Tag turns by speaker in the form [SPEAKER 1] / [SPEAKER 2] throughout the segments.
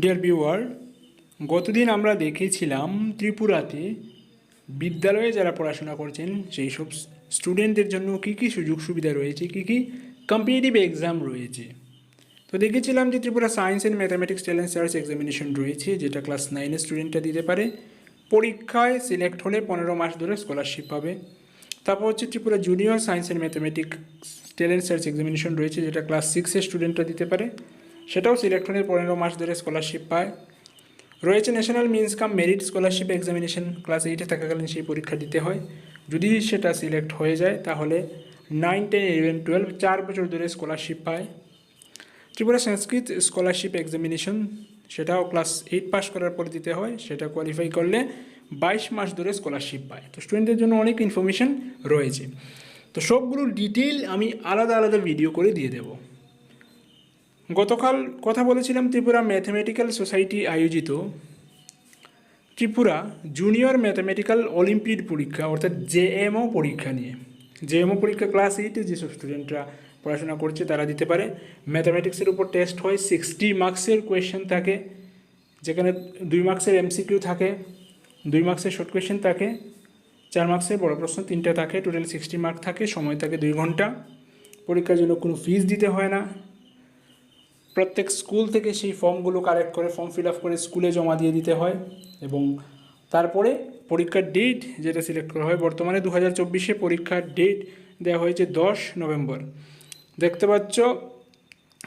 [SPEAKER 1] Dear viewer গতদিন আমরা দেখেছিলাম ত্রিপুরাতে বিদ্যালয়ে যারা পড়াশোনা করছেন, সেই সব স্টুডেন্টদের জন্য কী কী সুযোগ সুবিধা রয়েছে, কী কী কম্পিটিটিভ এক্সাম রয়েছে। তো দেখেছিলাম যে Tripura science and mathematics talent search examination রয়েছে, যেটা ক্লাস নাইনের স্টুডেন্টরা দিতে পারে। পরীক্ষায় সিলেক্ট হলে পনেরো মাস ধরে স্কলারশিপ পাবে। তারপর হচ্ছে Tripura junior science and mathematics talent search examination রয়েছে, যেটা ক্লাস সিক্সের স্টুডেন্টরা দিতে পারে। সেটাও সিলেক্ট হলে পনেরো মাস ধরে স্কলারশিপ পায়। রয়েছে national means cum merit scholarship examination class এইটে থাকাকালীন সেই পরীক্ষা দিতে হয়। যদি সেটা সিলেক্ট হয়ে যায়, তাহলে নাইন টেন ইলেভেন টুয়েলভ চার বছর ধরে স্কলারশিপ পায়। ত্রিপুরা সংস্কৃত স্কলারশিপ এক্সামিনেশন সেটাও ক্লাস এইট পাস করার পর দিতে হয়। সেটা কোয়ালিফাই করলে বাইশ মাস ধরে স্কলারশিপ পায়। তো স্টুডেন্টদের জন্য অনেক ইনফরমেশন রয়েছে। তো সবগুলোর ডিটেল আমি আলাদা আলাদা ভিডিও করে দিয়ে দেব। গতকাল কথা বলেছিলাম ত্রিপুরা ম্যাথমেটিক্যাল সোসাইটি আয়োজিত ত্রিপুরা জুনিয়র ম্যাথামেটিক্যাল অলিম্পিয়াড পরীক্ষা, অর্থাৎ জেএমও পরীক্ষা নিয়ে। জেএমও পরীক্ষা ক্লাস এইটে যেসব স্টুডেন্টরা পড়াশোনা করছে তারা দিতে পারে। ম্যাথামেটিক্সের উপর টেস্ট হয় সিক্সটি মার্কসের কোয়েশ্চেন থাকে, যেখানে দুই মার্কসের এমসিকিউ থাকে, দুই মার্কসের শর্ট কোয়েশ্চেন থাকে, চার মার্কসের বড় প্রশ্ন তিনটা থাকে টোটাল সিক্সটি মার্ক থাকে, সময় থাকে দুই ঘণ্টা। পরীক্ষার জন্য কোনো ফিস দিতে হয় না। প্রত্যেক স্কুল থেকে সেই ফর্মগুলো কালেক্ট করে, ফর্ম ফিল আপ করে স্কুলে জমা দিয়ে দিতে হয় এবং তারপরে পরীক্ষার ডেট যেটা সিলেক্ট করা হয়, বর্তমানে দু হাজার চব্বিশে পরীক্ষার ডেট দেওয়া হয়েছে দশ নভেম্বর। দেখতে পাচ্ছ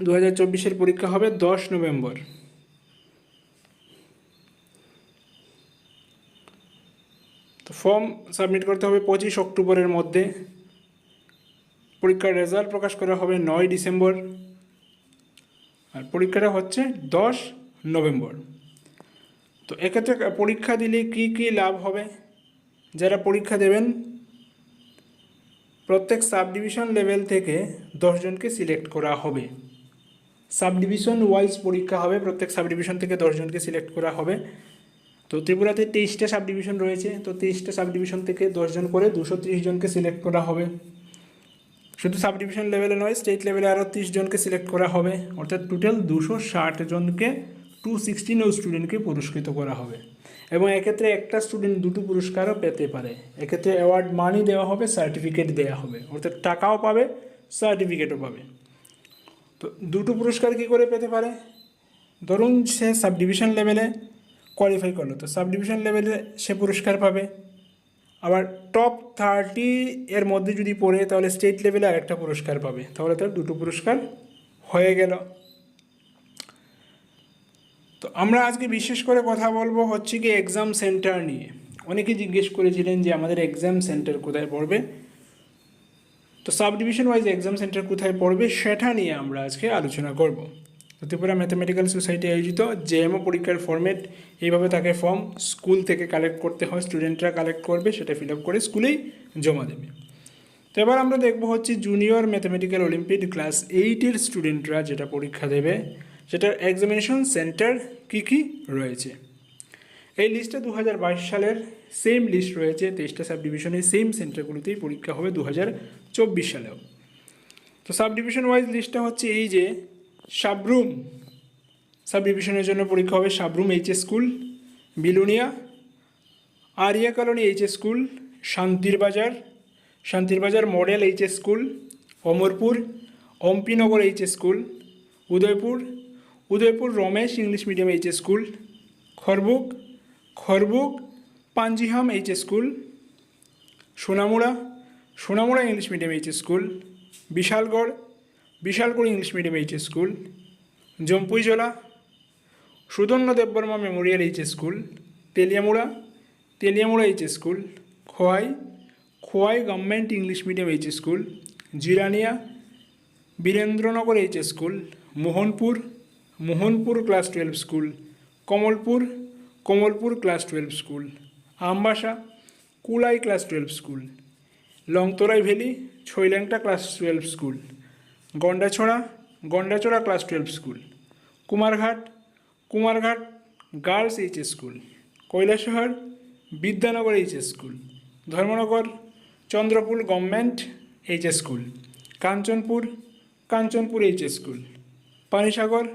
[SPEAKER 1] দু হাজার চব্বিশের পরীক্ষা হবে দশ নভেম্বর। তো ফর্ম সাবমিট করতে হবে পঁচিশ অক্টোবরের মধ্যে। পরীক্ষার রেজাল্ট প্রকাশ করা হবে নয় ডিসেম্বর। আর পরীক্ষাটা হচ্ছে দশ নভেম্বর। তো এক্ষেত্রে পরীক্ষা দিলে কি কি লাভ হবে? যারা পরীক্ষা দেবেন, প্রত্যেক সাব ডিভিশন লেভেল থেকে দশজনকে সিলেক্ট করা হবে। সাব ডিভিশন ওয়াইজ পরীক্ষা হবে, প্রত্যেক সাব ডিভিশন থেকে দশজনকে সিলেক্ট করা হবে। তো ত্রিপুরাতে তেইশটা সাব ডিভিশন রয়েছে, তো তেইশটা সাব ডিভিশন থেকে দশজন করে দুশো জনকে সিলেক্ট করা হবে। শুধু সাব ডিভিশন লেভেলে নয় স্টেট লেভেলে আরও তিরিশ জনকে সিলেক্ট করা হবে। অর্থাৎ টোটাল দুশো ষাট জনকে টু সিক্সটিন স্টুডেন্টকে পুরস্কৃত করা হবে। এবং এক্ষেত্রে একটা স্টুডেন্ট দুটো পুরস্কারও পেতে পারে। এক্ষেত্রে অ্যাওয়ার্ড মানি দেওয়া হবে সার্টিফিকেট দেওয়া হবে। অর্থাৎ টাকাও পাবে সার্টিফিকেটও পাবে। তো দুটো পুরস্কার কী করে পেতে পারে? ধরুন সে সাব ডিভিশন লেভেলে কোয়ালিফাই করল। তো সাব ডিভিশন লেভেলে সে পুরস্কার পাবে। আবার টপ থার্টি এর মধ্যে যদি পড়ে, তাহলে স্টেট লেভেলে আর একটা পুরস্কার পাবে। তাহলে তার দুটো পুরস্কার হয়ে গেল। তো আমরা আজকে বিশেষ করে কথা বলব হচ্ছে কি এক্সাম সেন্টার নিয়ে। অনেকে জিজ্ঞেস করেছিলেন যে আমাদের এক্সাম সেন্টার কোথায় পড়বে? তো sub division wise exam centre কোথায় পড়বে, সেটা নিয়ে আমরা আজকে আলোচনা করব। ত্রিপুরা ম্যাথামেটিক্যাল সোসাইটি আয়োজিত জেএমও পরীক্ষার ফর্মেট এইভাবে তাকে ফর্ম স্কুল থেকে কালেক্ট করতে হয় স্টুডেন্টরা কালেক্ট করবে, সেটা ফিল আপ করে স্কুলেই জমা দেবে। তো এবার আমরা দেখব হচ্ছে জুনিয়র ম্যাথামেটিক্যাল অলিম্পিক ক্লাস এইটের স্টুডেন্টরা যেটা পরীক্ষা দেবে, সেটার এক্সামিনেশন সেন্টার কী কী রয়েছে। এই লিস্টে দু সালের সেম লিস্ট রয়েছে, তেইশটা সাব ডিভিশনের সেম সেন্টারগুলোতেই পরীক্ষা হবে দু হাজার চব্বিশ সালেও। তো সাব ডিভিশন ওয়াইজ লিস্টটা হচ্ছে এই যে সাবরুম সাব ডিভিশনের জন্য পরীক্ষা হবে Sabroom H school, Belonia, Arya colony H school, Santir Bazar Santir Bazar model H school, Amarpur, Ampinagar H school, Udaipur Udaipur Ramesh English medium H school Kharbuk Kharbuk Panjiham H school, Sonamura Sonamura English medium H school, Bishalgarh Bishalgarh English medium H school Jampuijala Sudarna Debbarma memorial H school, Teliamura Teliamura H school, Khowai Khowai government English medium H school Jirania Birendranagar H school, Mohanpur Mohanpur class twelve school, Kamalpur Kamalpur class twelve school, Ambassa, Kulai class twelve school, Longtharai valley Chhailengta class twelve school. Gandacherra Gandacherra class twelve school Kumarghat Kumarghat girls H school Kailashahar Vidyanagar H school Dharmanagar Chandrapur government H school Kanchanpur Kanchanpur H school Panisagar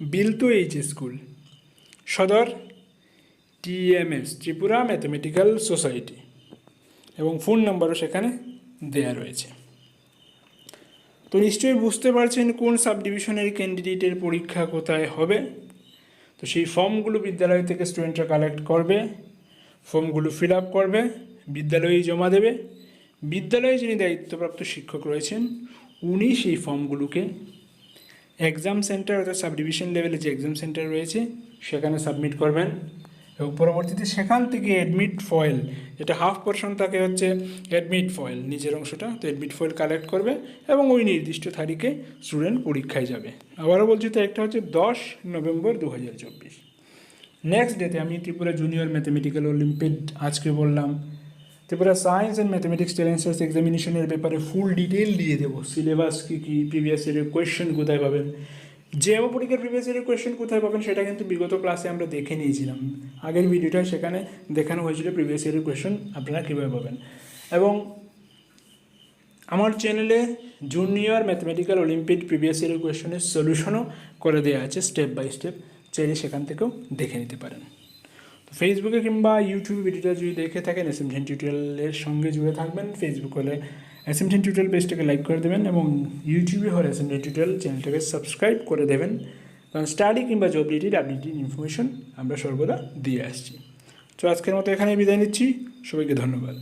[SPEAKER 1] Biltu H school Sadar TMS Tripura mathematical society এবং phone নম্বরও সেখানে দেয়া রয়েছে। তো নিশ্চয়ই বুঝতে পারছেন কোন সাব ডিভিশনের ক্যান্ডিডেটের পরীক্ষা কোথায় হবে। তো সেই ফর্মগুলো বিদ্যালয় থেকে স্টুডেন্টরা কালেক্ট করবে, ফর্মগুলো ফিল আপ করবে, বিদ্যালয়ে জমা দেবে। বিদ্যালয়ে যিনি দায়িত্বপ্রাপ্ত শিক্ষক রয়েছেন, উনি সেই ফর্মগুলোকে এক্সাম সেন্টার অর্থাৎ সাব ডিভিশন লেভেলে যে এক্সাম সেন্টার রয়েছে, সেখানে সাবমিট করবেন। এবং পরবর্তীতে সেখান থেকে অ্যাডমিট ফয়েল যেটা হাফ পোর্শন থাকে হচ্ছে অ্যাডমিট ফয়েল নিজের অংশটা তো অ্যাডমিট ফয়েল কালেক্ট করবে এবং ওই নির্দিষ্ট তারিখে স্টুডেন্ট পরীক্ষায় যাবে। আবারও বলছি তো, একটা হচ্ছে দশ নভেম্বর দু হাজার চব্বিশ নেক্সট ডেতে আমি ত্রিপুরা জুনিয়র ম্যাথমেটিক্যাল অলিম্পিড আজকে বললাম। Tripura science and mathematics talent search এক্সামিনেশনের ব্যাপারে ফুল ডিটেল দিয়ে দেবো। সিলেবাস কী কী প্রিভিয়াস ইয়ারের কোয়েশ্চেন কোথায় পাবেন? জেএমও পরীক্ষার প্রিভিয়াস কোয়েশ্চেন কোথায় পাবেন সেটা কিন্তু বিগত ক্লাসে আমরা দেখে নিয়েছিলাম। আগের ভিডিওটা সেখানে দেখানো হয়েছিল প্রিভিয়াস ইয়ারের কোয়েশ্চেন আপনারা কীভাবে পাবেন? এবং আমার চ্যানেলে জুনিয়র ম্যাথমেটিক্যাল অলিম্পিক প্রিভিয়াস ইয়ারের কোয়েশ্চেনের সলিউশনও করে দেওয়া আছে স্টেপ বাই স্টেপ চাইলে সেখান থেকেও দেখে নিতে পারেন। তো ফেসবুকে কিংবা ইউটিউবে ভিডিওটা যদি দেখে থাকেন এস এম টিউটোরিয়ালের সঙ্গে জুড়ে থাকবেন। ফেসবুক হলে টেন টিউটোরিয়াল পেজটাকে লাইক করে দেবেন এবং ইউটিউবে এস এম টিউটোরিয়াল চ্যানেলটাকে সাবস্ক্রাইব করে দেবেন। কারণ স্টাডি কিংবা জব রিলেটেড আপডেটেড ইনফরমেশন আমরা সর্বদা দিয়ে আসছি। তো আজকের মতো এখানে বিদায় নিচ্ছি। সবাইকে ধন্যবাদ।